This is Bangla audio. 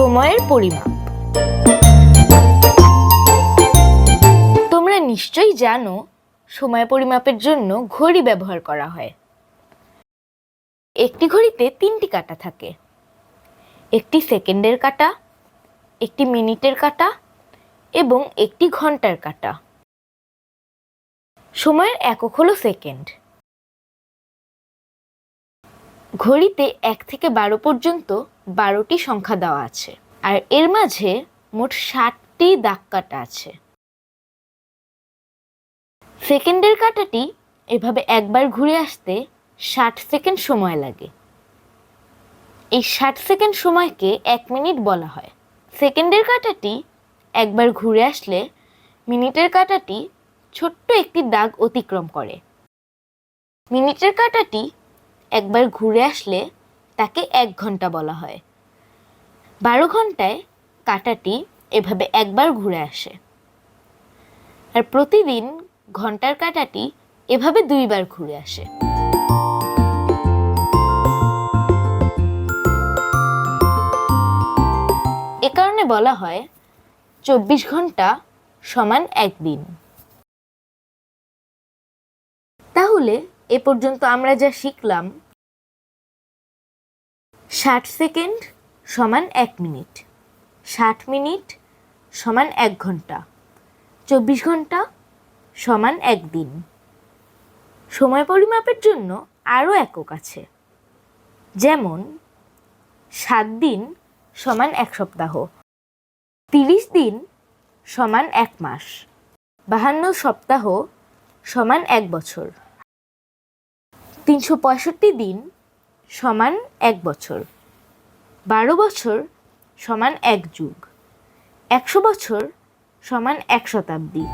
সময়ের পরিমাপ। তোমরা নিশ্চয়ই জানো, সময় পরিমাপের জন্য ঘড়ি ব্যবহার করা হয়। একটি ঘড়িতে তিনটি কাঁটা থাকে। একটি সেকেন্ডের কাটা, একটি মিনিটের কাটা এবং একটি ঘণ্টার কাটা। সময়ের একক হলো সেকেন্ড। ঘড়িতে এক থেকে বারো পর্যন্ত বারোটি সংখ্যা দেওয়া আছে। আর এর মাঝে মোট ষাটটি দাগ কাটা আছে। সেকেন্ডের কাঁটাটি এভাবে একবার ঘুরে আসতে ষাট সেকেন্ড সময় লাগে। এই ষাট সেকেন্ড সময়কে এক মিনিট বলা হয়। সেকেন্ডের কাঁটাটি একবার ঘুরে আসলে মিনিটের কাটাটি ছোট্ট একটি দাগ অতিক্রম করে। মিনিটের কাঁটাটি একবার ঘুরে আসলে তাকে এক ঘণ্টা বলা হয়। বারো ঘন্টায় কাঁটাটি এভাবে একবার ঘুরে আসে। আর প্রতিদিন ঘণ্টার কাঁটাটি এভাবে দুইবার ঘুরে আসে। এ কারণে বলা হয় চব্বিশ ঘণ্টা সমান একদিন। তাহলে এ পর্যন্ত আমরা যা শিখলাম, ষাট সেকেন্ড সমান এক মিনিট। ষাট মিনিট সমান এক ঘণ্টা। চব্বিশ ঘণ্টা সমান একদিন সময় পরিমাপের জন্য আরও একক আছে। যেমন, সাত দিন সমান এক সপ্তাহ, তিরিশ দিন সমান এক মাস, বাহান্ন সপ্তাহ সমান এক বছর। তিনশো পঁয়ষট্টি দিন সমান এক বছর। বারো বছর সমান এক যুগ। একশো বছর সমান এক শতাব্দী।